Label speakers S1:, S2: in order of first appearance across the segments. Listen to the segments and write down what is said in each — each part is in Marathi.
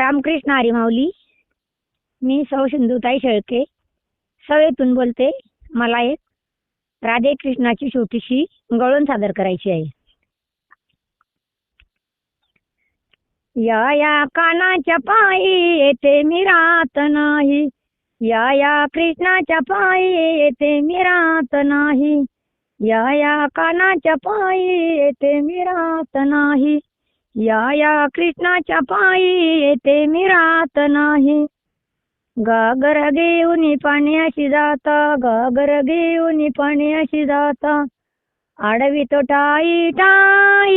S1: रामकृष्ण हरी माऊली मी सौ सिंधुताई शेळके. सवेतून बोलते मला एक राधे कृष्णाची छोटीशी गळून सादर करायची आहे. या या कानाच्या पायी येते मी राहत नाही. या या कृष्णाच्या पायी येते मी राहत नाही. या या कानाच्या पायी येते मी राहत नाही. या या कृष्णाच्या पायी येते मी राहत नाही. गागर घेऊन पाण्याशी जाता गागर घेऊन पाण्याशी जाता. आडवी तो टाई टाई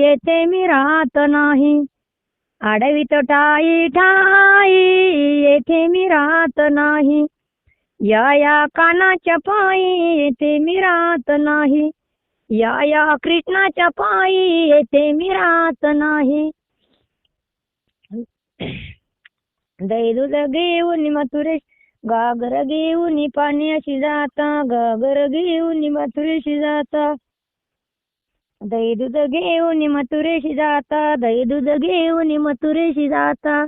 S1: येते मी राहत नाही. आडवी तो टाई ठाई येथे मी राहत नाही. या या कानाच्या पायी येथे मी राहत नाही. या या कृष्णाच्या पायी येथे मी राहत नाही. दही घेऊन मथुरेश गागर घेऊन अशी जाता गागर घेऊन मथुरेशी जाता. दही दूध घेऊन मथुरेशी जाता दही दूध घेऊन मथुरेशी जाता.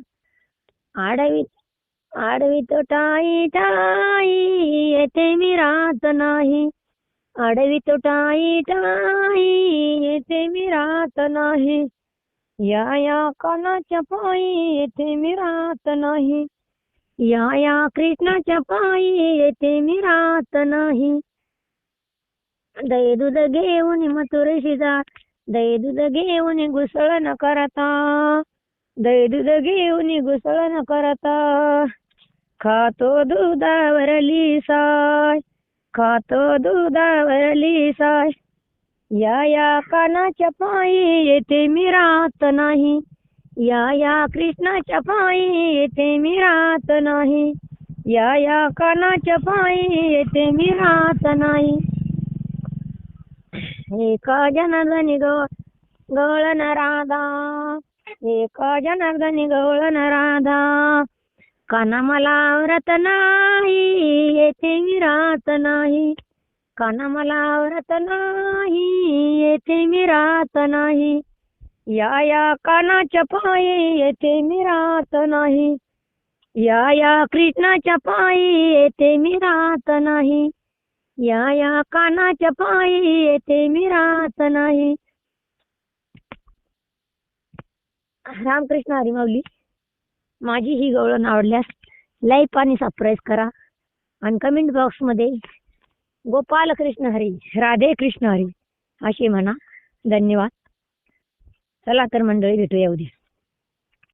S1: आडवी आडवी तो टाई टाई येथे मी राहत नाही. आडवी तो टाई टाई येथे मी राहत नाही. या या कानाच्या पायी येथे मी राहत नाही. या या कृष्णाच्या पायी येथे मी राहत नाही. दय दूध घेऊन मथुरेशी जात दय दूध घेऊन घुसळ न करता. दय दूध घेऊन घुसळ न करता. खातो दुधावर लिसाय खातो दुधावरली साय या या कानाच्या पायी येथे मी राहत नाही. या या कृष्णाच्या पायी येथे मी राहत नाही. या या कानाच्या पायी येथे मी राहत नाही. एका जनार्दनी गवळ गवळण राधा. एका जनार्दनी गवळण राधा. काना मला आवरत नाही येथे मी राहत नाही. काना मला आवरत नाही येथे मी राहत नाही. या या कानाच्या पायी येथे मी राहत नाही. या या कृष्णाच्या पायी येथे मी राहत नाही. या या कानाच्या पायी येथे मी राहत नाही. रामकृष्ण हरी माऊली माझी ही गवळण आवडल्यास लाईक आणि सबस्क्राईब करा. आणि कमेंट बॉक्समध्ये गोपाल कृष्ण हरी राधे कृष्ण हरी असे म्हणा. धन्यवाद. चला तर मंडळी भेटूया उद्या.